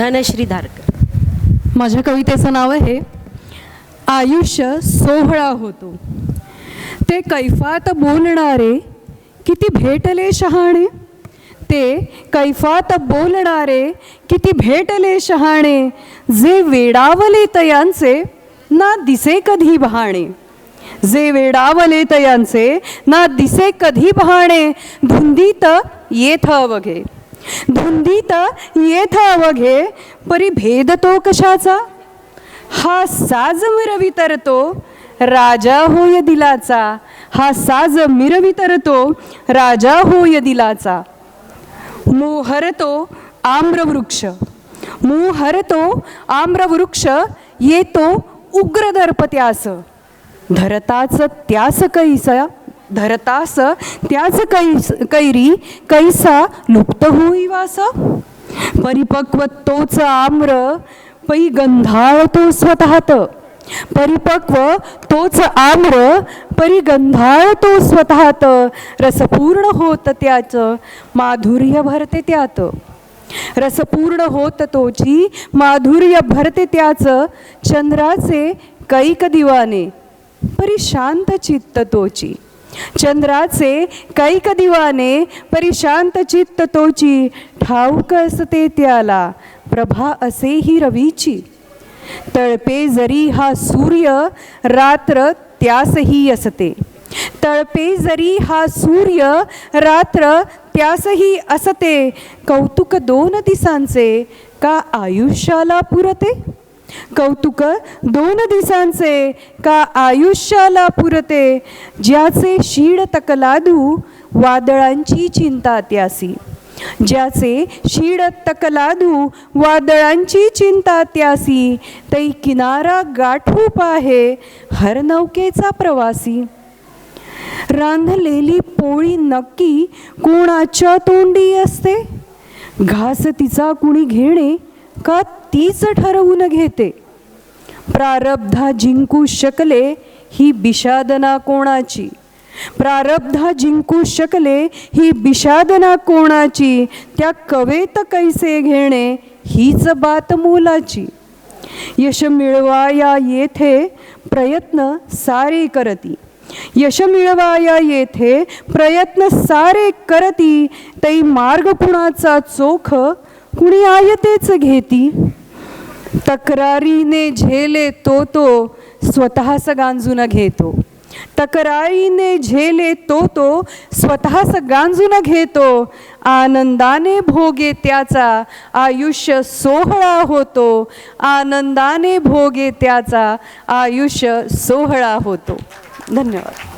धनश्री धारकर. माझ्या कवितेचं नाव आहे आयुष्य सोहळा होतो. ते कैफात बोलणारे किती भेटले शहाणे. ते कैफात बोलणारे किती भेटले शहाणे. जे वेडावले तयांचे ना दिसे कधी बहाणे. जे वेडावले तयांचे ना दिसे कधी बहाणे. धुंदीत येथ अवघे. धुंदीत येथ अवघे परी भेद तो कशाचा? हा साज मिरवितरतो राजा होय दिलाचा. हा साज मिरवितरतो राजा होय दिलाचा. मोहरतो आम्रवृक्ष मोहरतो आम्रवृक्ष येतो उग्र दर्पत्यास धरताच त्यास कैसा? धरतास त्याच कैस कैरी कैसा लुप्त होई वास परिपक्व तोच आम्र पै गंधाळतो स्वतःत. परिपक्व तोच आम्र परी गंधाळतो स्वतःत. रसपूर्ण होत त्याचं माधुर्य भरते त्यात. रसपूर्ण होत तोची माधुर्य भरते त्याचं चंद्राचे कैक दिवाने. परी शांत चित्त तोची. चंद्राचे कैक दिवाने परिशांत चित्त तोची ठाऊक असते त्याला प्रभा असेही रवीची. तळपे जरी हा सूर्य रात्र त्यासही असते. तळपे जरी हा सूर्य रात्र त्यासही असते. कौतुक दोन दिसांचे का आयुष्याला पुरते? कौतुक दोन दिसांचे का आयुष्याला पुरते ज्याचे शीड तकलादू वादळांची चिंता त्यासी. ज्याचे शीड तकलादू वादळांची चिंता त्यासी तै किनारा गाठूप आहे हरनौकेचा प्रवासी. रांधलेली पोळी नक्की कोणाच्या तोंडी असते? घास तिचा कुणी घेणे का तीच ठरवून घेते. प्रारब्धा जिंकू शकले ही बिषादना कोणाची? प्रारब्धा जिंकू शकले ही बिषादना कोणाची? त्या कवेत कैसे घेणे हीच बात मोलाची. यश मिळवाया येथे प्रयत्न सारे करती. यश मिळवाया येथे प्रयत्न सारे करती. तै मार्ग कुणाचा चोख कुणी आयतेच घेती. तक्रारीने झेले तो तो स्वतःच गांजून घेतो. तक्रारीने झेले तो तो स्वतःच गांजून घेतो. आनंदाने भोगे त्याचा आयुष्य सोहळा होतो. आनंदाने भोगे त्याचा आयुष्य सोहळा होतो. धन्यवाद.